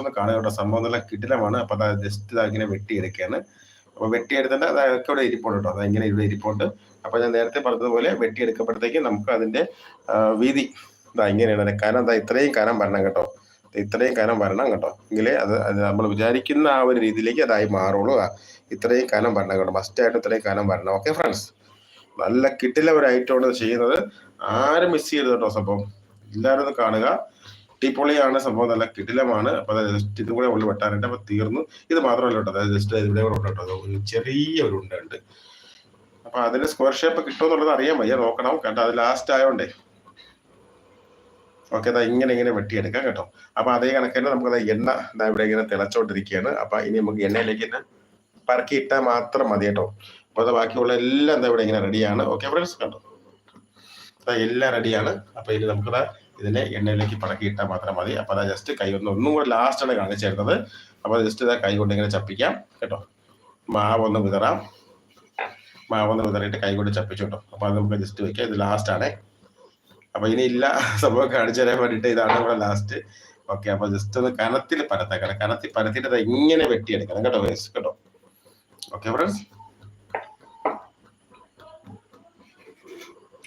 ഒന്ന് കാണുക. ഇവിടെ സംഭവം നല്ല കിടിലമാണ്. അപ്പൊ അത് ജസ്റ്റ് ഇങ്ങനെ വെട്ടിയെടുക്കുകയാണ്. അപ്പൊ വെട്ടിയെടുത്തിട്ട് അതൊക്കെ ഇവിടെ ഇരിപ്പുണ്ട് കേട്ടോ. അത് ഇങ്ങനെ ഇവിടെ ഇരിപ്പുണ്ട്. അപ്പൊ ഞാൻ നേരത്തെ പറഞ്ഞതുപോലെ വെട്ടിയെടുക്കപ്പെടുത്തേക്ക് നമുക്ക് അതിന്റെ വീതി ഇതാ ഇങ്ങനെയാണ്. അതിന്റെ കനം ഇതാ ഇത്രയും കനം വരണം കേട്ടോ. ഇത്രയും കനം വരണം കേട്ടോ. എങ്കിലേ അത് നമ്മൾ വിചാരിക്കുന്ന ആ ഒരു രീതിയിലേക്ക് അതായി മാറുള്ളൂ. ഇത്രയും കനം വരണം കേട്ടോ. മസ്റ്റായിട്ട് ഇത്രയും കനം വരണം. ഓക്കെ ഫ്രണ്ട്സ് നല്ല കിട്ടില്ല ഒരു ഐറ്റമാണ് ഇത് ചെയ്യുന്നത്. ആരും മിസ് ചെയ്ത് കേട്ടോ സംഭവം. എല്ലാവരും കാണുക. അടിപൊളിയാണ് സംഭവം നല്ല കിടിലമാണ്. അപ്പൊ അതായത് ജസ്റ്റ് ഇതും കൂടെ ഉള്ളിൽ വെട്ടാനുണ്ട് അപ്പൊ തീർന്നു. ഇത് മാത്രമല്ല കേട്ടോ അതായത് ജസ്റ്റ് ഇവിടെ കൂടെ കേട്ടോ. ഒരു ചെറിയ ഒരു ഉണ്ട ഉണ്ട് അപ്പൊ അതിന്റെ സ്ക്വയർ ഷേപ്പ് കിട്ടുമെന്നുള്ളത് അറിയാൻ വയ്യ നോക്കണം. കേട്ടോ അത് ലാസ്റ്റ് ആയോണ്ടേ. ഓക്കെ അതാ ഇങ്ങനെ ഇങ്ങനെ വെട്ടിയെടുക്കാം കേട്ടോ. അപ്പൊ അതേ കണക്ക് തന്നെ നമുക്ക് എണ്ണ ദാ ഇവിടെ ഇങ്ങനെ തിളച്ചോണ്ടിരിക്കുകയാണ്. അപ്പൊ ഇനി നമുക്ക് എണ്ണയിലേക്ക് തന്നെ പറക്കി ഇട്ടാൽ മാത്രം മതി കേട്ടോ. അപ്പൊ അത് ബാക്കിയുള്ള എല്ലാം എന്താ ഇവിടെ ഇങ്ങനെ റെഡിയാണ് ഓക്കെ ഫ്രണ്ട്സ് കണ്ടോ? എല്ലാം റെഡിയാണ് അപ്പൊ ഇനി നമുക്ക് ഇതിനെ എണ്ണയിലേക്ക് പടക്കി ഇട്ടാൽ മാത്രം മതി. അപ്പൊ അതാ ജസ്റ്റ് കൈ ഒന്ന് ഒന്നും കൂടെ ലാസ്റ്റ് ആണ് കാണിച്ചു തരുന്നത്. അപ്പൊ ജസ്റ്റ് ഇതാ കൈ കൊണ്ട് ഇങ്ങനെ ചപ്പിക്കാം. കേട്ടോ? മാവ് ഒന്ന് വിതറാം. മാവ് ഒന്ന് വിതറിയിട്ട് കൈ കൊണ്ട് ചപ്പിച്ചു കേട്ടോ. അപ്പൊ അത് നമുക്ക് ജസ്റ്റ് വെക്കാം. ഇത് ലാസ്റ്റ് ആണ്. അപ്പൊ ഇനി ഇല്ല. സംഭവം കാണിച്ചു തരാൻ വേണ്ടിയിട്ട് ഇതാണ് ഇവിടെ ലാസ്റ്റ് ഓക്കെ അപ്പൊ ജസ്റ്റ് ഒന്ന് കനത്തിൽ പരത്താക്കണം കനത്തിൽ പരത്തിയിട്ട് ഇങ്ങനെ വെട്ടിയെടുക്കണം. കേട്ടോ വേസ് കേട്ടോ? ഓക്കെ ഫ്രണ്ട്സ്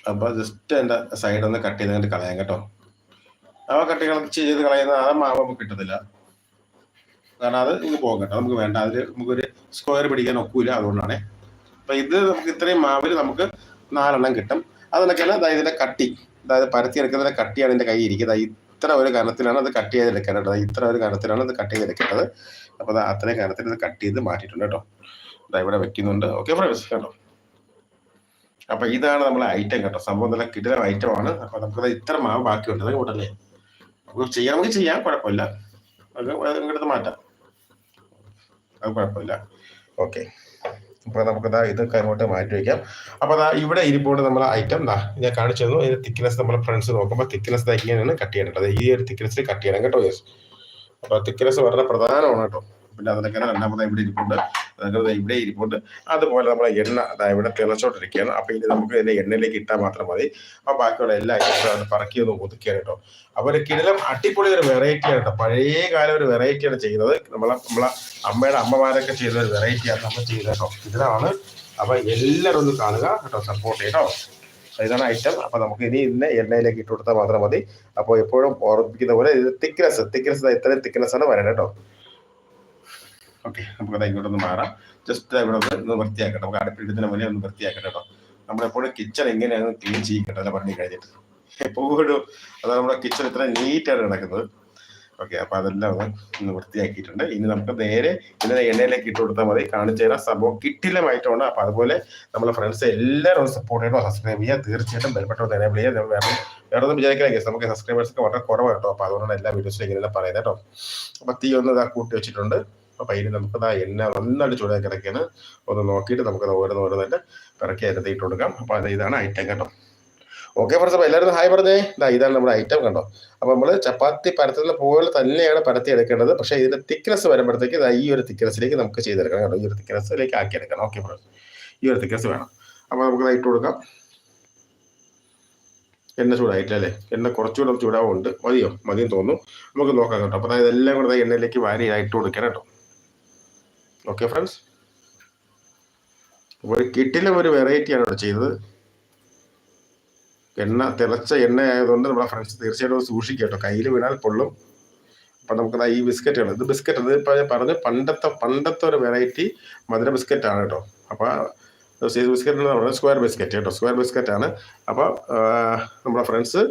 അപ്പൊ ജസ്റ്റ് എന്റെ സൈഡ് ഒന്ന് കട്ട് ചെയ്ത് കളയാം കേട്ടോ. അവ കട്ടികൾ ചെയ്ത് കളയുന്ന ആ മാവ് നമുക്ക് കിട്ടത്തില്ല. കാരണം അത് ഇങ്ങ് പോകും നമുക്ക് വേണ്ട. അതിൽ നമുക്കൊരു സ്ക്വയർ പിടിക്കാൻ ഒക്കൂല അതുകൊണ്ടാണ്. അപ്പൊ ഇത് നമുക്ക് ഇത്രയും മാവിൽ നമുക്ക് നാലെണ്ണം കിട്ടും. അതിനൊക്കെയാണ് അതായത് ഇതിന്റെ കട്ടി. അതായത് പരത്തി എടുക്കുന്നതിന്റെ കട്ടിയാണ് എന്റെ കൈ ഇരിക്കുന്നത്. ഇത്ര ഒരു കനത്തിലാണ് അത് കട്ട് ചെയ്തെടുക്കേണ്ടത് ഇത്ര ഒരു കനത്തിലാണ് അത് കട്ട് ചെയ്തെടുക്കേണ്ടത്. അപ്പൊ ദാ അത്രയും കനത്തിൽ ഇത് കട്ട് ചെയ്ത് മാറ്റിയിട്ടുണ്ട് കേട്ടോ. ദാ ഇവിടെ വെക്കുന്നുണ്ട്. ഓക്കെ ഫ്രണ്ട്സ് അപ്പൊ ഇതാണ് നമ്മളെ ഐറ്റം കേട്ടോ. സംഭവം നല്ല കിടിലം ഐറ്റം ആണ്. അപ്പൊ നമുക്ക് ഇത്ര മാവ് ബാക്കിയുണ്ട്. അത് കൂട്ടല്ലേ നമുക്ക് ചെയ്യാമെങ്കിൽ ചെയ്യാം കുഴപ്പമില്ല. അത് ഇങ്ങോട്ട് മാറ്റാം. അത് കുഴപ്പമില്ല. ഓക്കെ. അപ്പൊ നമുക്ക് ദാ ഇതൊക്കെ അങ്ങോട്ട് മാറ്റി വയ്ക്കാം. അപ്പൊ അതാ ഇവിടെ ഇരിപ്പോണ്ട് നമ്മൾ ഐറ്റം ദാ ഞാൻ കാണിച്ചു തന്നു. ഇതിന്റെ തിക്നെസ് നമ്മളെ ഫ്രണ്ട്സ് നോക്കുമ്പോൾ തിക്നെസ് ഇങ്ങനെയാണ് കട്ട് ചെയ്യേണ്ടത്. ഈ ഒരു തിക്നെസ്സിൽ കട്ട് ചെയ്യണം കേട്ടോ യെസ് അപ്പൊ തിക്നെസ് വളരെ പ്രധാനമാണ് കേട്ടോ. പിന്നെ അതിനൊക്കെ രണ്ടാമത് ഇവിടെ ഇരിപ്പുണ്ട്. അതിനകത്ത് ഇവിടെ ഇരിപ്പുണ്ട്. അതുപോലെ നമ്മളെ എണ്ണ ഇവിടെ തിളച്ചോണ്ടിരിക്കുകയാണ്. അപ്പൊ ഇനി നമുക്ക് ഇതിന്റെ എണ്ണയിലേക്ക് ഇട്ടാൽ മാത്രം മതി. അപ്പൊ ബാക്കിയുള്ള എല്ലാ ഐറ്റംസും പറക്കി ഒന്ന് ഒതുക്കിയാണ് കേട്ടോ. അപ്പൊ ഒരു കിടിലം അടിപൊളി ഒരു വെറൈറ്റിയാണ് കേട്ടോ. പഴയ കാലം ഒരു വെറൈറ്റിയാണ് ചെയ്യുന്നത് നമ്മളെ നമ്മളെ അമ്മയുടെ അമ്മമാരൊക്കെ ചെയ്ത ഒരു വെറൈറ്റിയാണ് നമ്മൾ ചെയ്തത് കേട്ടോ. ഇതിലാണ് അപ്പൊ എല്ലാവരും ഒന്ന് കാണുക കേട്ടോ. സപ്പോർട്ട് ചെയ്യട്ടോ ഇതാണ് ഐറ്റം അപ്പൊ നമുക്ക് ഇനി ഇന്ന് എണ്ണയിലേക്ക് ഇട്ട് കൊടുത്താൽ മാത്രം മതി. അപ്പോൾ എപ്പോഴും ഓർമ്മിപ്പിക്കുന്ന പോലെ ഇത് തിക്നെസ് തിക്നെസ് ഇത്രയും തിക്നെസ് ആണ് വരണം കേട്ടോ. ഓക്കെ നമുക്ക് അത് ഇങ്ങോട്ടൊന്ന് മാറാം. ജസ്റ്റ് ഇവിടെ ഒന്ന് ഒന്ന് വൃത്തിയാക്കട്ടെ. നമുക്ക് അടുപ്പിടുന്നതിന് മുന്നേ ഒന്ന് വൃത്തിയാക്കട്ടെ കേട്ടോ. നമ്മളെപ്പോഴും കിച്ചൺ എങ്ങനെയാണ് ക്ലീൻ ചെയ്യിക്കട്ടെ അല്ല പണി കഴിഞ്ഞിട്ട്. എപ്പോഴും അതാണ് നമ്മുടെ കിച്ചൺ ഇത്ര നീറ്റാണ് കിടക്കുന്നത്. ഓക്കെ അപ്പൊ അതെല്ലാം ഒന്ന് ഒന്ന് വൃത്തിയാക്കിയിട്ടുണ്ട്. ഇനി നമുക്ക് നേരെ ഇതിനെ എണ്ണയിലേക്ക് ഇട്ട് കൊടുത്താൽ മതി. കാണിച്ചു തരാം സംഭവം കിട്ടില്ലമായിട്ടുണ്ട് അപ്പൊ അതുപോലെ നമ്മളെ ഫ്രണ്ട്സ് എല്ലാവരും ഒന്ന് സപ്പോർട്ട് ചെയ്യണോ. സബ്സ്ക്രൈബ് ചെയ്യുക തീർച്ചയായിട്ടും ബലപ്പെട്ട എനേബിൾ ചെയ്യുക വേറെ വേറെ ഒന്നും വിചാരിക്കില്ല guys. നമുക്ക് സബ്സ്ക്രൈബേഴ്സ് ഒക്കെ വളരെ കുറവാണ് കേട്ടോ. അപ്പൊ അതുകൊണ്ടാണ് എല്ലാ വീഡിയോസിലും ഇങ്ങനെ പറയുന്നത് കേട്ടോ. അപ്പൊ തീ ഒന്ന് കൂട്ടി വെച്ചിട്ടുണ്ട്. അപ്പൊ അതിന് നമുക്ക് ഇതാ എണ്ണ നന്നായിട്ട് ചൂടാക്കി കിടക്കുകയാണ് ഒന്ന് നോക്കിയിട്ട് നമുക്ക് ഓരോന്ന് ഓരോന്നായിട്ട് പിറക്കി അതിനകത്ത് ഇട്ട് കൊടുക്കാം. അപ്പോൾ അത് ഇതാണ് ഐറ്റം കേട്ടോ ഓക്കെ ഫ്രണ്ട്സ് അപ്പോൾ എല്ലാവരും ഹായ് പറഞ്ഞേ. ഇതാ ഇതാണ് നമ്മുടെ ഐറ്റം കണ്ടോ? അപ്പോൾ നമ്മൾ ചപ്പാത്തി പരത്തുന്ന പോലെ തന്നെയാണ് പരത്തി എടുക്കേണ്ടത്. പക്ഷേ ഇതിന്റെ തിക്നെസ് വരുമ്പോഴത്തേക്ക് ഇതാ ഈ ഒരു തിക്നെസ്സിലേക്ക് നമുക്ക് ചെയ്തെടുക്കണം കേട്ടോ ഈ ഒരു തിക്നെസ്സിലേക്ക് ആക്കി എടുക്കണം. ഓക്കെ ഫ്രണ്ട്സ് ഈ ഒരു തിക്നെസ് വേണം. അപ്പോൾ നമുക്ക് ഇട്ട് കൊടുക്കാം. എണ്ണ ചൂടായിട്ടില്ല എണ്ണ കുറച്ചുകൂടെ ചൂടാവുണ്ട് മതിയോ? മതിയെന്ന് തോന്നുന്നു. നമുക്ക് നോക്കാം കേട്ടോ. അപ്പോൾ ഇതെല്ലാം എല്ലാം കൂടെ എണ്ണയിലേക്ക് വാരി ഇട്ട് കൊടുക്കണം കേട്ടോ. ഓക്കെ ഫ്രണ്ട്സ് ഒരു കിട്ടിലെ ഒരു വെറൈറ്റിയാണ് ഇവിടെ ചെയ്തത് എണ്ണ തിളച്ച എണ്ണ ആയതുകൊണ്ട് നമ്മുടെ ഫ്രണ്ട്സ് തീർച്ചയായിട്ടും സൂക്ഷിക്കുക കേട്ടോ. കയ്യിൽ വീണാൽ പൊള്ളും. അപ്പൊ നമുക്ക് ഈ ബിസ്ക്കറ്റുകൾ ഇത് ബിസ്ക്കറ്റ് ഇത് ഇപ്പം ഞാൻ പറഞ്ഞു പണ്ടത്തെ പണ്ടത്തെ ഒരു വെറൈറ്റി മധുര ബിസ്ക്കറ്റാണ് കേട്ടോ. അപ്പോൾ സീസ് ബിസ്ക്കറ്റ് എന്ന് പറഞ്ഞാൽ സ്ക്വയർ ബിസ്ക്കറ്റ് കേട്ടോ. സ്ക്വയർ ബിസ്ക്കറ്റാണ് ആണ്. അപ്പൊ നമ്മുടെ ഫ്രണ്ട്സ്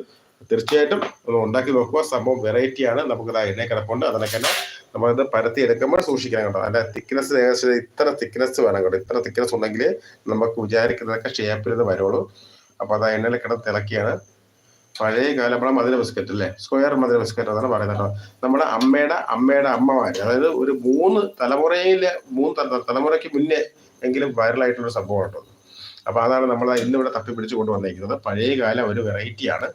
തീർച്ചയായിട്ടും ഉണ്ടാക്കി നോക്കുക. സംഭവം വെറൈറ്റിയാണ് നമുക്ക് ഇതാ എണ്ണ കിടപ്പുണ്ട്. അതിനൊക്കെ തന്നെ നമ്മളിത് പരത്തി എടുക്കുമ്പോൾ സൂക്ഷിക്കണം കേട്ടോ. അതിന്റെ തിക്നെസ് ഏകദേശം ഇത്ര തിക്നെസ് വേണം കേട്ടോ. ഇത്ര തിക്നെസ് ഉണ്ടെങ്കിൽ നമുക്ക് വിചാരിക്കുന്നതൊക്കെ ഷേപ്പിൽ ഇത് വരുള്ളൂ. അപ്പൊ അത് എണ്ണയിൽ കിടന്ന് തിളക്കിയാണ്. പഴയ കാലം മധുര ബിസ്ക്കറ്റ് അല്ലേ? സ്ക്വയർ മധുര ബിസ്ക്കറ്റ് എന്നാണ് പറയുന്നത് കേട്ടോ. നമ്മുടെ അമ്മയുടെ അമ്മയുടെ അമ്മമാർ അതായത് ഒരു മൂന്ന് തലമുറയിലെ മൂന്ന് തല- തലമുറയ്ക്ക് മുന്നേ എങ്കിലും വൈറലായിട്ടുള്ള സംഭവം കേട്ടോ. അപ്പൊ അതാണ് നമ്മൾ ഇന്ന് ഇവിടെ തപ്പി പിടിച്ചു കൊണ്ടുവന്നിരിക്കുന്നത്. പഴയ കാലം ഒരു വെറൈറ്റിയാണ്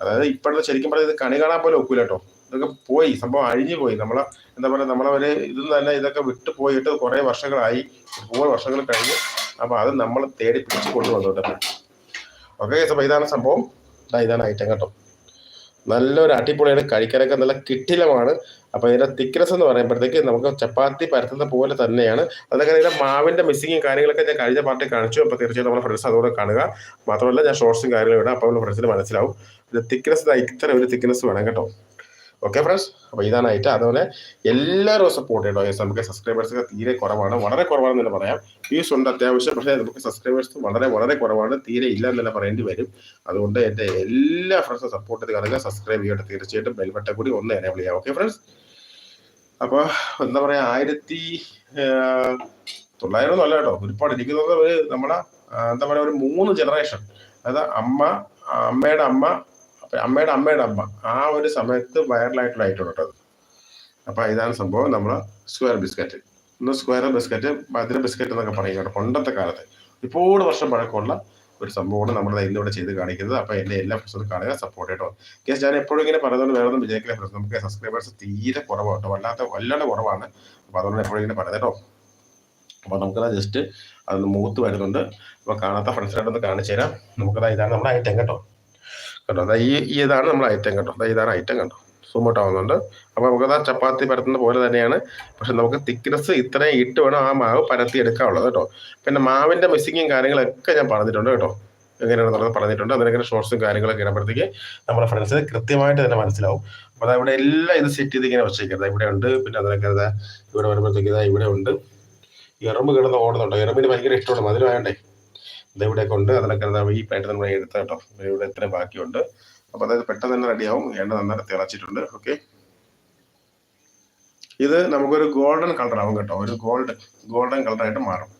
അതായത് ഇപ്പോഴത്തെ ശരിക്കും പറഞ്ഞാൽ ഇത് കണി കാണാൻ പോലും ഒക്കൂല കേട്ടോ. ഇതൊക്കെ പോയി സംഭവം അഴിഞ്ഞു പോയി. നമ്മളെ എന്താ പറയുക നമ്മളവര് ഇതൊന്നും തന്നെ ഇതൊക്കെ വിട്ടു പോയിട്ട് കുറേ വർഷങ്ങളായി. ഒരുപാട് വർഷങ്ങൾ കഴിഞ്ഞു അപ്പോൾ അത് നമ്മൾ തേടി പിടിച്ച് കൊണ്ടുവന്നു കേട്ടോ ഓക്കെ അപ്പോൾ ഇതാണ് സംഭവം. ഇതാണ് ഐറ്റം കേട്ടോ. നല്ലൊരു അടിപൊളിയാണ്. കഴിക്കാനൊക്കെ നല്ല കിട്ടിലമാണ്. അപ്പോൾ ഇതിന്റെ തിക്നെസ് എന്ന് പറയുമ്പോഴത്തേക്ക് നമുക്ക് ചപ്പാത്തി പരത്തുന്ന പോലെ തന്നെയാണ്. അതൊക്കെ ഇതിന്റെ മാവിന്റെ മിസ്സിങ്ങും കാര്യങ്ങളൊക്കെ ഞാൻ കഴിഞ്ഞ പാർട്ടി കാണിച്ചു. അപ്പോൾ തീർച്ചയായും നമ്മുടെ ഫ്രണ്ട്സ് അതുകൊണ്ട് കാണുക. മാത്രമല്ല ഞാൻ ഷോർട്സും കാര്യങ്ങളും ഇടാം. അപ്പോൾ നമ്മുടെ ഫ്രണ്ട്സിന് മനസ്സിലാവും. തിക്നെസ് ഇത്ര ഒരു തിക്നെസ് വേണം കേട്ടോ. ഓക്കെ ഫ്രണ്ട്സ് അപ്പോൾ ഇതാണ് ഐറ്റം അതുപോലെ എല്ലാവരും സപ്പോർട്ട് ചെയ്യട്ടോ യെസ് നമുക്ക് സബ്സ്ക്രൈബേഴ്സ് തീരെ കുറവാണ്. വളരെ കുറവാണെന്ന് തന്നെ പറയാം. വ്യൂസ് ഉണ്ട് അത്യാവശ്യം. പക്ഷേ നമുക്ക് സബ്സ്ക്രൈബേഴ്സ് വളരെ വളരെ കുറവാണ്. തീരെ ഇല്ല എന്നല്ല പറയേണ്ടി വരും. അതുകൊണ്ട് എന്റെ എല്ലാ ഫ്രണ്ട്സും സപ്പോർട്ട് ചെയ്ത് കാണുക. സബ്സ്ക്രൈബ് ചെയ്യട്ടെ. തീർച്ചയായിട്ടും ബെൽബട്ട കൂടി ഒന്ന് എനേബിൾ ചെയ്യാം. ഓക്കെ ഫ്രണ്ട്സ് അപ്പോൾ എന്താ പറയാ ആയിരത്തി തൊള്ളായിരം ഒന്നും അല്ല കേട്ടോ. ഒരുപാട് എനിക്ക് തോന്നുന്നത് ഒരു നമ്മുടെ എന്താ പറയാ ഒരു മൂന്ന് ജനറേഷൻ അതായത് അമ്മ അമ്മയുടെ അമ്മ അമ്മയുടെ അമ്മയുടെ അമ്മ. ആ ഒരു സമയത്ത് വൈറലായിട്ടുള്ള ഐറ്റം കേട്ടോ അപ്പോൾ അപ്പൊ ഇതാണ് സംഭവം നമ്മൾ സ്ക്വയർ ബിസ്ക്കറ്റ് ഇന്ന് സ്ക്വയർ ബിസ്ക്കറ്റ് മധുര ബിസ്ക്കറ്റ് എന്നൊക്കെ പറയും പണ്ടത്തെ കാലത്ത്. ഒരുപാട് വർഷം പഴക്കമുള്ള ഒരു സംഭവമാണ് നമ്മൾ ഇന്നിവിടെ ചെയ്ത് കാണിക്കുന്നത്. അപ്പോൾ എന്റെ എല്ലാ ഫ്രണ്ട്സും കാണുക സപ്പോർട്ട് കേട്ടോ കേസ് ഞാൻ എപ്പോഴും ഇങ്ങനെ പറയുന്നത് ഒന്നും വിജയിക്കില്ല ഫ്രണ്ട്സ് നമുക്ക് സബ്സ്ക്രൈബേഴ്സ് തീരെ കുറവാണ് വല്ലാത്ത വല്ലാണ്ട് കുറവാണ്. അപ്പോൾ അതുകൊണ്ട് എപ്പോഴും ഇങ്ങനെ പറയുന്നത് കേട്ടോ. അപ്പൊ നമുക്കത് ജസ്റ്റ് അതൊന്ന് മൂത്ത് വരുന്നുണ്ട് അപ്പോൾ കാണാത്ത ഫ്രണ്ട്സിനായിട്ടൊന്ന് കാണിച്ചു തരാം. നമുക്കത് ഇതാണ് നമ്മുടെ ഐറ്റം കേട്ടോ. കേട്ടോ അതാ ഈ ഇതാണ് നമ്മൾ ഐറ്റം കേട്ടോ അതാ ഇതാണ് ഐറ്റം കേട്ടോ സൂമോട്ട് ആവുന്നുണ്ട്. അപ്പോൾ നമുക്കത് ചപ്പാത്തി പരത്തുന്ന പോലെ തന്നെയാണ്. പക്ഷെ നമുക്ക് തിക്നെസ് ഇത്രയും ഇട്ട് വേണം ആ മാവ് പരത്തി എടുക്കാനുള്ളത് കേട്ടോ. പിന്നെ മാവിന്റെ മിസ്സിങ്ങും കാര്യങ്ങളൊക്കെ ഞാൻ പറഞ്ഞിട്ടുണ്ട് കേട്ടോ. എങ്ങനെയാണെന്നുള്ളത് പറഞ്ഞിട്ടുണ്ട്. അതിനൊക്കെ ഷോർട്സും കാര്യങ്ങളൊക്കെ ഇടുമ്പോഴത്തേക്ക് നമ്മുടെ ഫ്രണ്ട്സ് കൃത്യമായിട്ട് തന്നെ മനസ്സിലാവും. അപ്പോൾ അതവിടെ എല്ലാം ഇത് സെറ്റ് ചെയ്ത് ഇങ്ങനെ വെച്ചേക്കരുത് ഇവിടെ ഉണ്ട്. പിന്നെ അതിനൊക്കെ ഇവിടെ വരുമ്പോഴത്തേക്ക് ഇതാ ഇവിടെ ഉണ്ട്. എറുമ്പ് കിടന്ന് ഓടുന്നുണ്ടോ? എറുമ്പിന് ഭയങ്കര ഇഷ്ടമാണ്. മധുരമായണ്ടേ ഇത് കൊണ്ട് ഉണ്ട് അതിനൊക്കെ ഇതാ ഈ പ്ലേറ്റ് നമ്മൾ എടുത്ത കേട്ടോ. ഇവിടെ ഇത്രയും ബാക്കിയുണ്ട്. അപ്പോൾ അതായത് പെട്ടെന്ന് തന്നെ റെഡിയാവും എണ്ണ നന്നായിട്ട് തിളച്ചിട്ടുണ്ട്. ഓക്കെ ഇത് നമുക്കൊരു ഗോൾഡൻ കളർ ആവും കേട്ടോ. ഒരു ഗോൾഡ് ഗോൾഡൻ കളറായിട്ട് മാറും.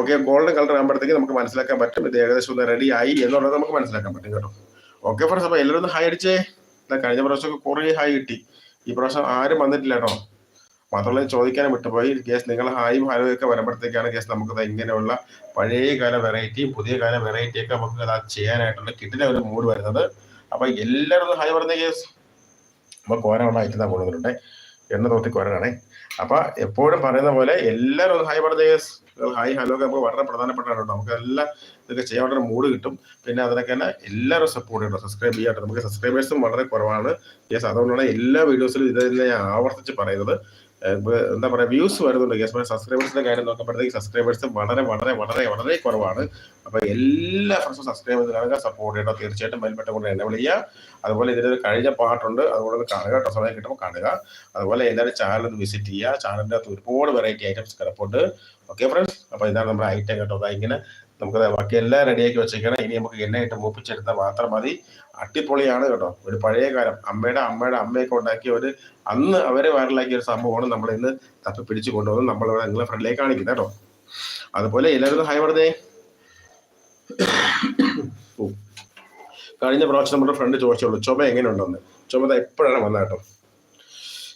ഓക്കെ ഗോൾഡൻ കളർ ആകുമ്പോഴത്തേക്ക് നമുക്ക് മനസ്സിലാക്കാൻ പറ്റും ഇത് ഏകദേശം ഒന്ന് റെഡി ആയി എന്നുള്ളത് നമുക്ക് മനസ്സിലാക്കാൻ പറ്റും കേട്ടോ. ഓക്കെ ഫ്രണ്ട്സ് അപ്പോൾ എല്ലാവരും ഒന്ന് ഹൈ അടിച്ചേ. കഴിഞ്ഞ കഴിഞ്ഞ പ്രാവശ്യമൊക്കെ കുറേ ഹൈ കിട്ടി. ഈ പ്രാവശ്യം ആരും വന്നിട്ടില്ല കേട്ടോ. മാത്രമല്ല ചോദിക്കാനും വിട്ടുപോയി കേസ് നിങ്ങൾ ഹായും ഹലോ ഒക്കെ വരുമ്പോഴത്തേക്കാണ് കേസ് നമുക്ക് ഇങ്ങനെയുള്ള പഴയ കാല വെറൈറ്റിയും പുതിയ കാല വെറൈറ്റി ഒക്കെ നമുക്ക് അത് ചെയ്യാനായിട്ടുള്ള കിട്ടിന ഒരു മൂഡ് വരുന്നത്. അപ്പൊ എല്ലാവരും ഹായ് പറഞ്ഞ കേസ് നമ്മൾ കോരനുള്ള ഐറ്റം തന്നെ കൊണ്ടുവന്നിട്ടുണ്ട് എണ്ണ തോത്തി കോരനാണേ. അപ്പൊ എപ്പോഴും പറയുന്ന പോലെ എല്ലാവരും ഹായ് പറഞ്ഞ കേസ് ഹായ് ഹലോ ഒക്കെ നമുക്ക് വളരെ പ്രധാനപ്പെട്ടതാണ് നമുക്ക് എല്ലാം ഇതൊക്കെ ചെയ്യാനുള്ള മൂഡ് കിട്ടും. പിന്നെ അതിനൊക്കെ തന്നെ എല്ലാവരും സപ്പോർട്ട് ചെയ്യണം. സബ്സ്ക്രൈബ് ചെയ്യാട്ടോ നമുക്ക് സബ്സ്ക്രൈബേഴ്സും വളരെ കുറവാണ്. യെസ് അതുകൊണ്ടാണ് എല്ലാ വീഡിയോസിലും ഇത് തന്നെ ആവർത്തിച്ച് പറയുന്നത്. എന്താ പറയുക വ്യൂസ് വരുന്നുണ്ട്. യെസ് സബ്സ്ക്രൈബേഴ്സിന്റെ കാര്യം നോക്കുമ്പോഴത്തേക്ക് സബ്സ്ക്രൈബേഴ്സ് വളരെ വളരെ വളരെ വളരെ കുറവാണ്. അപ്പൊ എല്ലാ ഫ്രണ്ട്സും സബ്സ്ക്രൈബ് ചെയ്ത് കാണുക സപ്പോർട്ട് ചെയ്യണം. തീർച്ചയായിട്ടും ബെൽബട്ടം കൊണ്ട് എന്നെ വിളിക്കുക. അതുപോലെ ഇതിനൊരു കഴിഞ്ഞ പാട്ടുണ്ട്. അതുകൊണ്ട് കാണുക കേട്ടോ. സമയം കിട്ടുമ്പോൾ കാണുക. അതുപോലെ എല്ലാവരും ചാനൽ ഒന്ന് വിസിറ്റ് ചെയ്യുക. ചാനലിന്റെ അകത്ത് ഒരുപാട് വെറൈറ്റി ഐറ്റംസ് കിടപ്പുണ്ട്. ഓക്കെ ഫ്രണ്ട്സ് അപ്പൊ ഇതാണ് നമ്മുടെ ഐറ്റം കേട്ടോ. അതായത് ഇങ്ങനെ നമുക്ക് ബാക്കി എല്ലാം റെഡിയാക്കി വെച്ചേക്കണം. ഇനി നമുക്ക് എണ്ണയിട്ട് മൂപ്പിച്ചെടുത്താൽ മാത്രം മതി. അട്ടിപ്പൊളിയാണ് കേട്ടോ. ഒരു പഴയ കാലം. അമ്മയുടെ അമ്മയുടെ അമ്മയൊക്കെ ഉണ്ടാക്കിയ ഒരു അന്ന് അവരെ വൈറലാക്കിയ ഒരു സംഭവമാണ് നമ്മൾ ഇന്ന് തപ്പി പിടിച്ചു കൊണ്ടുവന്ന് നമ്മൾ നിങ്ങളെ ഫ്രണ്ടിലേക്ക് കാണിക്കുന്നത് കേട്ടോ. അതുപോലെ എല്ലാവരും ഹായ് പറഞ്ഞേ. കഴിഞ്ഞ പ്രാവശ്യം നമ്മുടെ ഫ്രണ്ട് ചോദിച്ചോളൂ ചുമ എങ്ങനെയുണ്ടെന്ന്? ചുമത എപ്പോഴാണ് വന്നത് കേട്ടോ.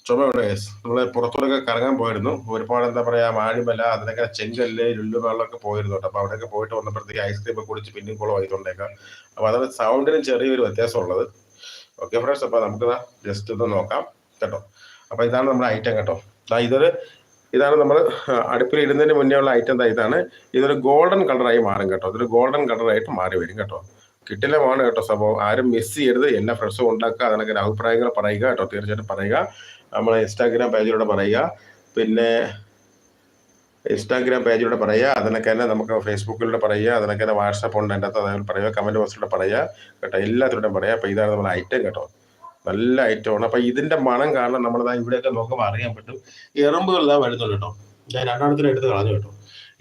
ചുമ guys. നമ്മൾ പുറത്തോടൊക്കെ കറങ്ങാൻ പോയിരുന്നു. ഒരുപാട് എന്താ പറയാ മാഴിമല അതിനൊക്കെ ചെങ്കല്ല് ലുല്ലുമാളിലൊക്കെ പോയിരുന്നു കേട്ടോ. അപ്പൊ അവിടെയൊക്കെ പോയിട്ട് വന്നപ്പോഴത്തേക്ക് ഐസ്ക്രീം ഒക്കെ കുടിച്ച് പിന്നെയും കുളം ആയിക്കൊണ്ടേക്കാം. അപ്പൊ അതാണ് സൗണ്ടിനും ചെറിയൊരു വ്യത്യാസമുള്ളത്. ഓക്കെ ഫ്രണ്ട്സ് അപ്പൊ നമുക്ക് ജസ്റ്റ് ഒന്ന് നോക്കാം കേട്ടോ. അപ്പൊ ഇതാണ് നമ്മുടെ ഐറ്റം കേട്ടോ. ഇതൊരു ഇതാണ് നമ്മൾ അടുപ്പിൽ ഇടുന്നതിന് മുന്നേ ഉള്ള ഐറ്റം ഇതാണ്. ഇതൊരു ഗോൾഡൻ കളറായി മാറും കേട്ടോ. ഇതൊരു ഗോൾഡൻ കളറായിട്ട് മാറി വരും കേട്ടോ. കിട്ടില്ലമാണ് കേട്ടോ സംഭവം. ആരും മിസ് ചെയ്യരുത്. എല്ലാ ഫ്രണ്ട്സും ഉണ്ടാക്കുക. അതിനൊക്കെ അഭിപ്രായങ്ങൾ പറയുക കേട്ടോ. തീർച്ചയായിട്ടും പറയുക. നമ്മളെ ഇൻസ്റ്റാഗ്രാം പേജിലൂടെ പറയുക. പിന്നെ ഇൻസ്റ്റാഗ്രാം പേജിലൂടെ പറയുക. അതിനൊക്കെ തന്നെ നമുക്ക് ഫേസ്ബുക്കിലൂടെ പറയുക. അതിനൊക്കെ തന്നെ വാട്സപ്പ് ഉണ്ട്. അതിന്റെ അകത്ത് അതിൽ പറയുക. കമന്റ് ബോക്സിലൂടെ പറയുക. കേട്ടോ. എല്ലാത്തിലൂടെയും പറയുക. അപ്പോൾ ഇതാണ് നമ്മുടെ ഐറ്റം കേട്ടോ. നല്ല ഐറ്റമാണ് അപ്പോൾ ഇതിന്റെ മണം കാരണം നമ്മളിതാ ഇവിടെയൊക്കെ നോക്കുമ്പോൾ അറിയാൻ പറ്റും. എറുമ്പുകൾ ഇതാ വരുന്നുണ്ട് കേട്ടോ. ഞാൻ രണ്ടെണ്ണത്തിന് കളഞ്ഞു കേട്ടോ.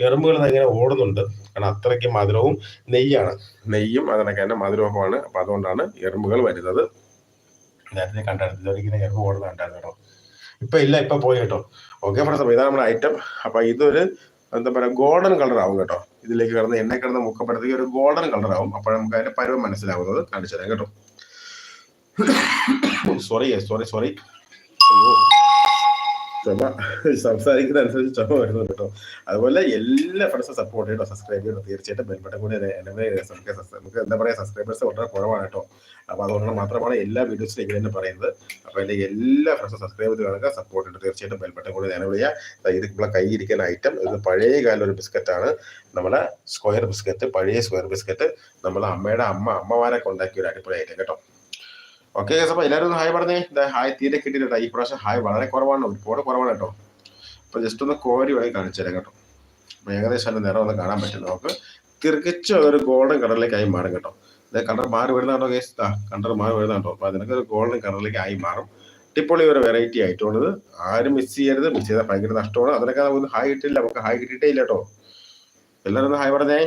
എറുമ്പുകൾ ഇങ്ങനെ ഓടുന്നുണ്ട്. കാരണം അത്രയ്ക്ക് മധുരവും നെയ്യാണ്. നെയ്യും അതിനൊക്കെ തന്നെ മധുരവുമാണ്. അപ്പോൾ അതുകൊണ്ടാണ് എറുമ്പുകൾ വരുന്നത്. നേരത്തെ കണ്ടായിരുന്നു. ഇങ്ങനെ എറുമ്പ് ഓടുന്ന കണ്ടായിരുന്നു കേട്ടോ. ഇപ്പൊ ഇല്ല ഇപ്പൊ പോയി കേട്ടോ. ഓക്കെ ഫ്രണ്ട്സ് അപ്പോൾ ഇതാണ് നമ്മുടെ ഐറ്റം അപ്പൊ ഇതൊരു എന്താ പറയുക ഗോൾഡൻ കളർ ആവും കേട്ടോ. ഇതിലേക്ക് കിടന്ന് എണ്ണ കിടന്ന് മുക്കപ്പെടുത്തേക്ക് ഒരു ഗോൾഡൻ കളർ ആവും. അപ്പോൾ നമുക്ക് അതിന്റെ പരുവം മനസ്സിലാവുന്നത്. കാണിച്ചു തരാം കേട്ടോ. സോറി സോറി സോറി ചുമ സംസാരിക്കുന്ന അനുസരിച്ച് ചുമ വരുന്നുണ്ട് കേട്ടോ. അതുപോലെ എല്ലാ ഫ്രണ്ട്സും സപ്പോർട്ട് ചെയ്യണം സബ്സ്ക്രൈബ് ചെയ്യണം തീർച്ചയായിട്ടും ബെൽബട്ടൺ കൂടി നമുക്ക് നമുക്ക് എന്താ പറയുക സബ്സ്ക്രൈബേഴ്സ് വളരെ കുറവാണ് കേട്ടോ. അപ്പൊ അതുകൊണ്ട് മാത്രമാണ് എല്ലാ വീഡിയോസിലും ഇങ്ങനെ തന്നെ പറയുന്നത്. അപ്പൊ എന്റെ എല്ലാ ഫ്രണ്ട്സും സബ്സ്ക്രൈബ് ചെയ്ത് കാണുക സപ്പോർട്ട് ചെയ്തിട്ട് തീർച്ചയായിട്ടും ബെൽബട്ടൺ കൂടി ഞാൻ വിളിക്കുക ഇത് നമ്മളെ ഇരിക്കുന്ന ഐറ്റം ഇത് പഴയ കാലം ഒരു ആണ്. നമ്മളെ സ്ക്വയർ ബിസ്ക്കറ്റ് പഴയ സ്ക്വയർ ബിസ്ക്കറ്റ് നമ്മളെ അമ്മയുടെ അമ്മ അമ്മമാരൊക്കെ ഉണ്ടാക്കിയ ഒരു അടിപൊളി ഐറ്റം കേട്ടോ. ഓക്കെ അപ്പോൾ എല്ലാവരും ഒന്ന് ഹായ് പറഞ്ഞേ. ഇതാ ഹായ് തീരെ കിട്ടിയിട്ടാ ഈ പ്രാവശ്യം ഹായ് വളരെ കുറവാണ്. ഒരുപാട് കുറവാണ് കേട്ടോ അപ്പോൾ ജസ്റ്റ് ഒന്ന് കോരി വഴി കാണിച്ചു തരാം കേട്ടോ. അപ്പോൾ ഏകദേശം നിറം ഒന്ന് കാണാൻ പറ്റില്ല നമുക്ക്. തിരിച്ച ഒരു ഗോൾഡൻ കളറിലേക്ക് ആയി മാറും കേട്ടോ. ഇത് കളർ മാറി വരുന്നുണ്ടോ കേസ് ആ കളർ മാറി വരുന്നുണ്ടോ അപ്പോൾ അതിനൊക്കെ ഒരു ഗോൾഡൻ കളറിലേക്ക് ആയി മാറും. ടിപ്പൊളി ഒരു വെറൈറ്റി ആയിട്ടുള്ളത് ആരും മിസ് ചെയ്യരുത്. മിസ് ചെയ്താൽ ഭയങ്കര നഷ്ടമാണ്. അതിനൊക്കെ നമുക്ക് ഹായ് കിട്ടില്ല നമുക്ക് ഹായ് കിട്ടിയിട്ടേ ഇല്ല കേട്ടോ എല്ലാവരും ഒന്ന് ഹായ് പറഞ്ഞേ.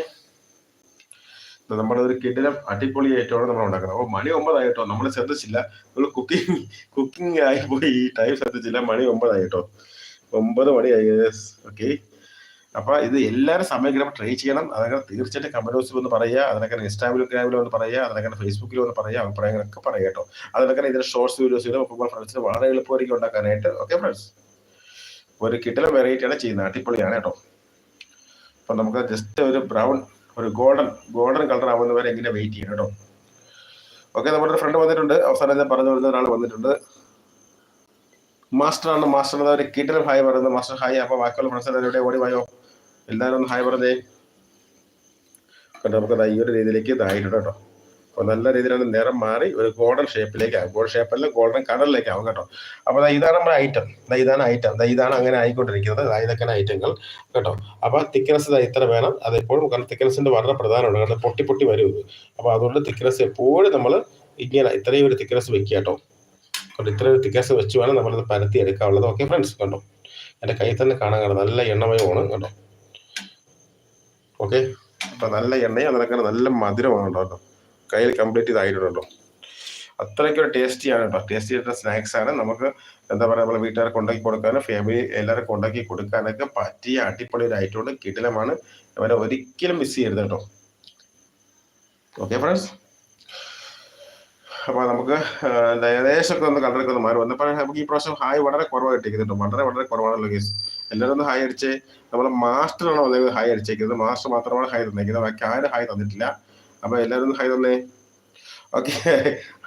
നമ്മുടെ ഒരു കിടിലം അടിപൊളി ആയിട്ടാണ് നമ്മൾ ഉണ്ടാക്കുന്നത്. അപ്പോൾ മണി ഒമ്പതായിട്ടോ? നമ്മൾ ശ്രദ്ധിച്ചില്ല. നമ്മൾ കുക്കിംഗ് കുക്കിംഗ് ആയി പോയി. ഈ ടൈം ശ്രദ്ധിച്ചില്ല. മണി ഒമ്പതായിട്ടോ? ഒമ്പത് മണിയായി ഓക്കെ അപ്പൊ ഇത് എല്ലാവരും സമയം ട്രൈ ചെയ്യണം. അതൊക്കെ തീർച്ചയായിട്ടും കമന്റ് ബോക്സിൽ ഒന്ന് പറയുക. അതിനൊക്കെ ഇൻസ്റ്റാഗ്രാമിൽ ഒന്ന് പറയുക. അതിനൊക്കെ ഫേസ്ബുക്കിൽ ഒന്ന് പറയുക. അഭിപ്രായങ്ങളൊക്കെ പറയുക കേട്ടോ. അതിനൊക്കെ ഇതിന്റെ ഷോർട്സ് വീഡിയോസ് ഇടും അപ്പോൾ ഫ്രണ്ട്സിന് വളരെ എളുപ്പമായിരിക്കും ഉണ്ടാക്കാനായിട്ട്. ഓക്കെ ഫ്രണ്ട്സ് ഒരു കിട്ടലും വെറൈറ്റിയാണ് ചെയ്യുന്നത്. അടിപൊളിയാണ് കേട്ടോ. അപ്പൊ നമുക്ക് ജസ്റ്റ് ഒരു ബ്രൗൺ ഒരു ഗോൾഡൻ ഗോൾഡൻ കളർ ആവുന്നവരെ എങ്ങനെ വെയിറ്റ് ചെയ്യണം കേട്ടോ. ഓക്കെ നമ്മുടെ ഫ്രണ്ട് വന്നിട്ടുണ്ട്. അവസാനം ഞാൻ പറഞ്ഞു വരുന്ന ഒരാൾ വന്നിട്ടുണ്ട്. മാസ്റ്റർ ആണ് മാസ്റ്റർ ഒരു കിട്ടൽ ഹായ് പറയുന്നത് മാസ്റ്റർ ഹായ് അപ്പൊ ബാക്കിയുള്ള ഫ്രണ്ട്സ് എല്ലാവരും എവിടെ ഓടി വായോ? എല്ലാവരും ഒന്ന് ഹായ് പറഞ്ഞേ. കണ്ടോ നമുക്ക് ഈ ഒരു രീതിയിലേക്ക് ഇതായിട്ടുണ്ട് കേട്ടോ. അപ്പോൾ നല്ല രീതിയിലാണ് നിറം മാറി ഒരു ഗോൾഡൻ ഷേപ്പിലേക്ക് ആകും ഗോൾഡൻ ഷേപ്പല്ല ഗോൾഡൻ കളറിലേക്ക് ആവും കേട്ടോ. അപ്പോൾ ഇതാണ് നമ്മുടെ ഐറ്റം ഇതാണ് ഐറ്റം ഇതാണ് അങ്ങനെ ആയിക്കൊണ്ടിരിക്കുന്നത്. ഇതൊക്കെയാണ് ഐറ്റങ്ങൾ കേട്ടോ. അപ്പോൾ തിക്നെസ് ഇത്ര വേണം. അതെപ്പോഴും കാരണം തിക്നെസ്സിന്റെ വളരെ പ്രധാനമാണ്. കാരണം പൊട്ടി പൊട്ടി വരും ഇത്. അപ്പോൾ അതുകൊണ്ട് തിക്നെസ് എപ്പോഴും നമ്മൾ ഇങ്ങനെ ഇത്രയും ഒരു തിക്നെസ് വെക്കുക കേട്ടോ. കൊണ്ട് ഇത്രയും തിക്നെസ് വെച്ച് വേണം നമ്മളത് പരത്തി എടുക്കാനുള്ളത്. ഓക്കെ ഫ്രണ്ട്സ് കണ്ടോ? എന്റെ കയ്യിൽ തന്നെ കാണാൻ കേട്ടോ നല്ല എണ്ണമയമാണ് കേട്ടോ. ഓക്കെ അപ്പം നല്ല എണ്ണയും അതിനൊക്കെ നല്ല മധുരമാണ് കേട്ടോ. കയ്യിൽ കംപ്ലീറ്റ് ഇതായിട്ടുണ്ടോ അത്രയ്ക്കൊരു ടേസ്റ്റിയാണ് കേട്ടോ ടേസ്റ്റി ആയിട്ടുള്ള സ്നാക്സ് ആണ്. നമുക്ക് എന്താ പറയുക നമ്മളെ വീട്ടുകാർക്ക് ഉണ്ടാക്കി കൊടുക്കാനും ഫാമിലി എല്ലാവർക്കും ഉണ്ടാക്കി കൊടുക്കാനൊക്കെ പറ്റിയ അടിപൊളി ഒരു ഐറ്റം ഉണ്ട്. കിടിലമാണ്. അവരെ ഒരിക്കലും മിസ് ചെയ്യരുത് കേട്ടോ ഓക്കെ ഫ്രണ്ട്സ് അപ്പോൾ നമുക്ക് ഏകദേശമൊക്കെ ഒന്ന് കളറൊക്കെ ഒന്ന് മാറി. വന്നപ്പോൾ നമുക്ക് ഈ പ്രാവശ്യം ഹായ് വളരെ കുറവായിട്ട് കിട്ടുന്നുണ്ട് വളരെ വളരെ കുറവാണല്ലോ കേസ് എല്ലാവരും ഒന്ന് ഹായ് അടിച്ച്. നമ്മൾ മാസ്റ്ററാണ് വന്നത് ഹായ് അടിച്ചേക്കുന്നത്? മാസ്റ്റർ മാത്രമാണ് ഹായ് തന്നേക്കുന്നത്. ബാക്കി ആരും ഹായ് തന്നിട്ടില്ല. അപ്പൊ എല്ലാവരും ഹായ് തന്നേ. ഓക്കെ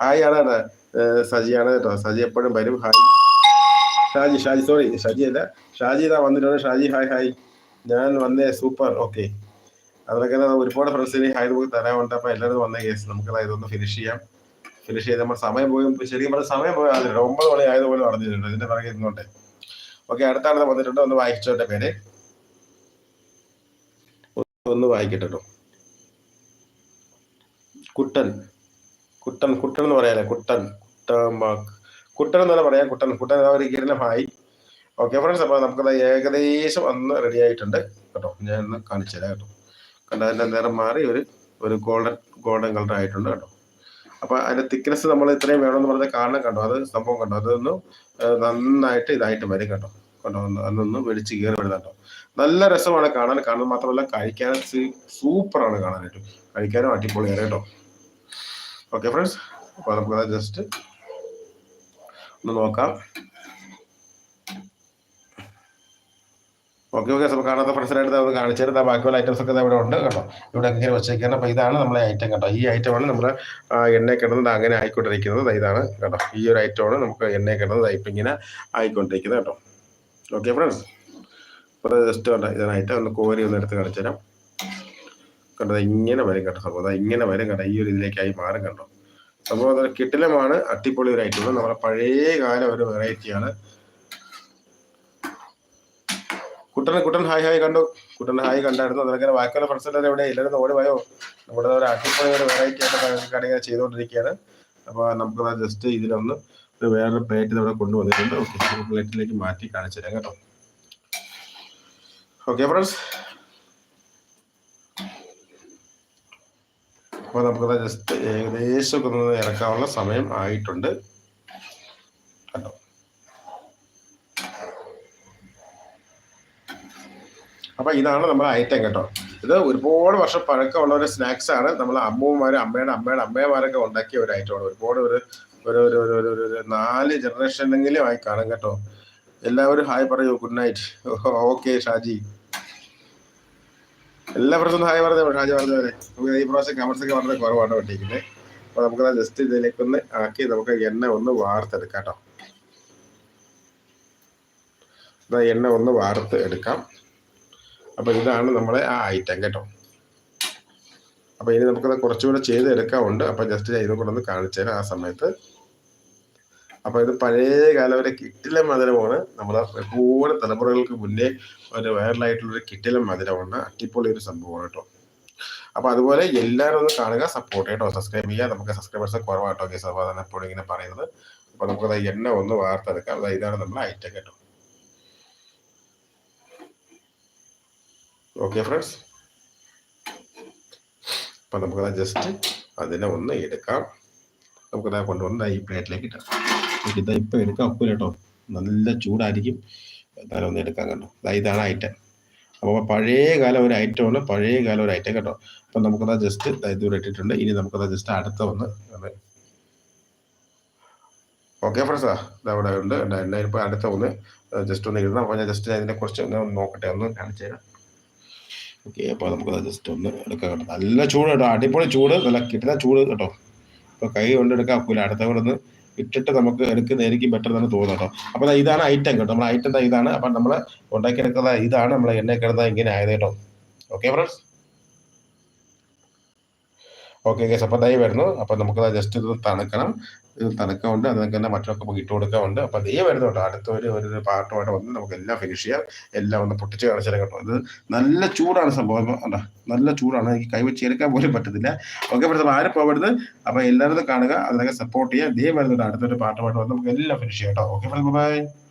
ഹായ് ആണ് സജിയാണ് കേട്ടോ. സജി എപ്പോഴും വരും. ഹായ് ഷാജി ഷാജി സോറി ഷാജി അല്ല. ഷാജി ഇതാ വന്നിട്ടുണ്ട്. ഷാജി ഹായ് ഹായ് ഞാൻ വന്നേ സൂപ്പർ ഓക്കെ അതിനൊക്കെ ഒരുപാട് ഫ്രണ്ട്സിന് ഹായ് നമുക്ക് തരാനുണ്ട്. അപ്പൊ എല്ലാവരും വന്നേ കേസ് നമുക്ക് ഇതൊന്ന് ഫിനിഷ് ചെയ്യാം. ഫിനിഷ് ചെയ്ത് നമ്മൾ സമയം പോയി. ശരിക്കും പറഞ്ഞ സമയം പോയി അതില്ല ഒമ്പത് മണി ആയതുപോലെ നടന്നിട്ടുണ്ട്. ഇതിന്റെ പിറകെ ഇരുന്നോട്ടെ. ഓക്കെ അടുത്താണ് വന്നിട്ടുണ്ട്. ഒന്ന് വായിച്ചോട്ടെ പേര്. ഒന്ന് വായിക്കട്ടോ കുട്ടൻ. കുട്ടൻ കുട്ടൻ എന്ന് പറയാല്ലേ? കുട്ടൻ. കുട്ടൻ എന്ന് പറയാം കുട്ടൻ. കുട്ടൻ ഒരു കിരണമായി. ഓക്കെ ഫ്രണ്ട്സ് അപ്പോൾ നമുക്കത് ഏകദേശം അന്ന് റെഡി ആയിട്ടുണ്ട്. കേട്ടോ ഞാൻ ഒന്ന് കാണിച്ചു തരാം കേട്ടോ. കണ്ടോ അതിന്റെ നേരം മാറി ഒരു ഒരു ഗോൾഡൻ ഗോൾഡൻ കളർ ആയിട്ടുണ്ട് കേട്ടോ. അപ്പൊ അതിന്റെ തിക്നെസ് നമ്മൾ ഇത്രയും വേണമെന്ന് പറഞ്ഞ കാരണം കണ്ടോ അത് സംഭവം കണ്ടോ അതൊന്ന് നന്നായിട്ട് ഇതായിട്ട് വരും കേട്ടോ. കണ്ടോ അതൊന്ന് വെടിച്ച് കയറി കേട്ടോ. നല്ല രസമാണ് കാണാൻ. കാണാൻ മാത്രമല്ല കഴിക്കാനും സൂപ്പറാണ് കാണാനായിട്ട്. കഴിക്കാനും അടിപൊളിയാണ് കേട്ടോ. ഓക്കെ ഫ്രണ്ട്സ് അപ്പോൾ നമുക്ക് ജസ്റ്റ് ഒന്ന് നോക്കാം. ഓക്കെ ഓക്കെ അപ്പോൾ കാണാത്ത ഫ്രണ്ട്സിനായിട്ട് കാണിച്ചു തരുന്ന ബാക്കിയുള്ള ഐറ്റംസ് ഒക്കെ ഇവിടെ ഉണ്ട് കേട്ടോ. ഇവിടെ ഇങ്ങനെ വെച്ചേക്കാണ്. അപ്പോൾ ഇതാണ് നമ്മളെ ഐറ്റം കേട്ടോ. ഈ ഐറ്റമാണ് നമ്മുടെ എണ്ണ കിടന്നത് അങ്ങനെ ആയിക്കൊണ്ടിരിക്കുന്നത്. ഇതാണ് കേട്ടോ. ഈ ഒരു ഐറ്റമാണ് നമുക്ക് എണ്ണ കിടന്നത് ഇപ്പം ഇങ്ങനെ ആയിക്കൊണ്ടിരിക്കുന്നത് കേട്ടോ. ഓക്കെ ഫ്രണ്ട്സ് അപ്പോൾ ജസ്റ്റ് കണ്ടോ ഇതിനായിട്ട് ഒന്ന് കോരി ഒന്ന് എടുത്ത് കാണിച്ചു തരാം. കണ്ടത് ഇങ്ങനെ വരും കേട്ടോ സംഭവം. ഇങ്ങനെ വരും കേട്ടോ ഈ ഒരു ഇതിലേക്കായി മാറും കണ്ടോ? സംഭവം അതൊരു കിട്ടിലമാണ് അട്ടിപ്പൊളി ഒരു ഐറ്റം നമ്മുടെ പഴയ കാല ഒരു വെറൈറ്റിയാണ് കുട്ടൻ കുട്ടൻ ഹായ് ഹായ് കണ്ടു. കുട്ടൻ ഹായ് കണ്ടായിരുന്നു. അതൊക്കെ ബാക്കിയുള്ള ഫ്രണ്ട്സ് എല്ലാവരും എവിടെ എല്ലാവരും ഓടി പോയോ നമ്മുടെ ഒരു അട്ടിപ്പൊളി ഒരു വെറൈറ്റി ആയിട്ട് കാര്യങ്ങൾ ചെയ്തുകൊണ്ടിരിക്കുകയാണ്. അപ്പോൾ നമുക്ക് ജസ്റ്റ് ഇതിലൊന്ന് ഒരു വേറൊരു പ്ലേറ്റ് ഇവിടെ കൊണ്ടുവന്നിട്ടുണ്ട്. ഓക്കെ പ്ലേറ്റിലേക്ക് മാറ്റി കാണിച്ചു തരാം കേട്ടോ. ഓക്കെ ഫ്രണ്ട്സ് അപ്പോൾ നമുക്കത് ജസ്റ്റ് ഏകദേശം ഒക്കെ ഒന്ന് ഇറക്കാനുള്ള സമയം ആയിട്ടുണ്ട്. കേട്ടോ. അപ്പൊ ഇതാണ് നമ്മുടെ ഐറ്റം കേട്ടോ. ഇത് ഒരുപാട് വർഷം പഴക്കമുള്ള ഒരു സ്നാക്സ് ആണ്. നമ്മൾ അമ്മമാര് അമ്മയുടെ അമ്മയുടെ അമ്മമാരൊക്കെ ഉണ്ടാക്കിയ ഒരു ഐറ്റമാണ് ഒരുപാട് ഒരു ഒരു ഒരു ഒരു ഒരു ഒരു നാല് ജനറേഷനെങ്കിലും ആയി കാണും കേട്ടോ. എല്ലാവരും ഹായ് പറയൂ ഗുഡ് നൈറ്റ് ഓക്കെ ഷാജി. എല്ലാ പ്രശ്നം ഹായ് പറഞ്ഞ ഷാജി പറഞ്ഞവരെ നമുക്ക് ഈ പ്രാവശ്യം കമൻസ് ഒക്കെ വളരെ കുറവാണ് പറ്റിയിരിക്കുന്നത് അപ്പൊ നമുക്ക് ജസ്റ്റ് ഇതിലേക്ക് ഒന്ന് ആക്കി നമുക്ക് എണ്ണ ഒന്ന് വാർത്തെടുക്കാം കേട്ടോ എണ്ണ ഒന്ന് വാർത്ത് എടുക്കാം അപ്പൊ ഇതാണ് നമ്മളെ ആ ഐറ്റം കേട്ടോ. അപ്പൊ ഇനി നമുക്കത് കുറച്ചുകൂടെ ചെയ്ത് എടുക്കാറുണ്ട് അപ്പൊ ജസ്റ്റ് ഇതും കൂടെ ഒന്ന് കാണിച്ചു തരാം ആ സമയത്ത്. അപ്പൊ ഇത് പഴയ കാലം ഒരു കിട്ടില മധുരമാണ്. നമ്മളെ എപ്പോഴും തലമുറകൾക്ക് മുന്നേ ഒരു വൈറലായിട്ടുള്ള ഒരു കിട്ടില മധുരമാണ്. അടിപൊളി ഒരു സംഭവമാണ് കേട്ടോ. അപ്പൊ അതുപോലെ എല്ലാവരും ഒന്ന് കാണുക സപ്പോർട്ട് കേട്ടോ സബ്സ്ക്രൈബ് ചെയ്യുക. നമുക്ക് സബ്സ്ക്രൈബേഴ്സ് കുറവാട്ടോ കേസ് അപ്പോൾ എപ്പോഴും ഇങ്ങനെ പറയുന്നത്. അപ്പൊ നമുക്കത് എണ്ണ ഒന്ന് വാർത്തെടുക്കാം. അതായത് ഇതാണ് നമ്മുടെ ഐറ്റം കേട്ടോ. ഓക്കെ ഫ്രണ്ട്സ് അപ്പൊ നമുക്കത് ജസ്റ്റ് അതിനെ ഒന്ന് എടുക്കാം. നമുക്കത് കൊണ്ടുവന്ന് ഈ പ്ലേറ്റിലേക്ക് ഇട്ടാം ഇതാ ഇപ്പം എനിക്ക് ഒക്കില്ല കേട്ടോ നല്ല ചൂടായിരിക്കും. എന്നാലും ഒന്ന് എടുക്കാൻ കണ്ടോ. ഇതാണ് ഐറ്റം അപ്പോൾ പഴയ കാലം ഒരു ഐറ്റമാണ് പഴയ കാലം ഒരു ഐറ്റം കേട്ടോ അപ്പം നമുക്കത് ജസ്റ്റ് ഇതുവരെ ഇട്ടിട്ടുണ്ട്. ഇനി നമുക്കത് ജസ്റ്റ് അടുത്ത ഒന്ന് ഓക്കെ ഫ്രണ്ട്സാ ഇതവിടെ ഉണ്ട്. ഇപ്പോൾ അടുത്ത ഒന്ന് ജസ്റ്റ് ഒന്ന് ഇടണം. അപ്പോൾ ഞാൻ ജസ്റ്റ് അതിനെ കുറിച്ച് ഒന്ന് നോക്കട്ടെ ഒന്ന് കാണിച്ചു തരാം. ഓക്കെ അപ്പോൾ നമുക്കത് ജസ്റ്റ് ഒന്ന് എടുക്കാം കേട്ടോ നല്ല ചൂട് കേട്ടോ. അടിപൊളി ചൂട്. നല്ല കിട്ടുന്ന ചൂട് കേട്ടോ. ഇപ്പോൾ കൈ കൊണ്ടെടുക്കാം അപ്പോൾ അടുത്ത കൂടെ ഒന്ന് ഇട്ടിട്ട് നമുക്ക് എടുക്കുന്നതായിരിക്കും ബെറ്റർ എന്ന് തോന്നുന്നു കേട്ടോ. അപ്പോൾ ഇതാണ് ഐറ്റം കേട്ടോ. നമ്മുടെ ഐറ്റം ഇതാണ്. അപ്പം നമ്മൾ ഉണ്ടാക്കിയെടുക്കുന്ന ഇതാണ്. നമ്മൾ എണ്ണ കിടന്നത് ഇങ്ങനെ ആയത് കേട്ടോ. ഓക്കെ ഫ്രണ്ട്സ് ഓക്കെ ഓക്കെ അപ്പോൾ വരുന്നു. അപ്പോൾ നമുക്ക് ജസ്റ്റ് ഇത് തണുക്കണം. തണുക്കമുണ്ട് അത് തന്നെ മറ്റൊക്കെ നമുക്ക് ഇട്ട് കൊടുക്കാറുണ്ട് അപ്പോൾ ദൈ വരുന്നുണ്ട് അടുത്ത ഒരു ഒരു പാട്ടുമായിട്ട് വന്ന് നമുക്ക് എല്ലാം ഫിനിഷ് ചെയ്യാം. എല്ലാം ഒന്ന് പൊട്ടിച്ച് കാണിച്ചാൽ കേട്ടോ. അത് നല്ല ചൂടാണ് സംഭവം. കണ്ടോ നല്ല ചൂടാണ്. എനിക്ക് കൈവച്ച് എടുക്കാൻ പോലും പറ്റത്തില്ല. ഓക്കെ ഫ്രണ്ട്സ് ആരും പോകരുത്? അപ്പോൾ എല്ലാവരും കാണുക അതിനൊക്കെ സപ്പോർട്ട് ചെയ്യുക. ഇതേ വരുന്നുണ്ട് അടുത്തൊരു പാട്ടുമായിട്ട് വന്ന് നമുക്ക് എല്ലാം ഫിനിഷ് ചെയ്യാം കേട്ടോ. Okay bye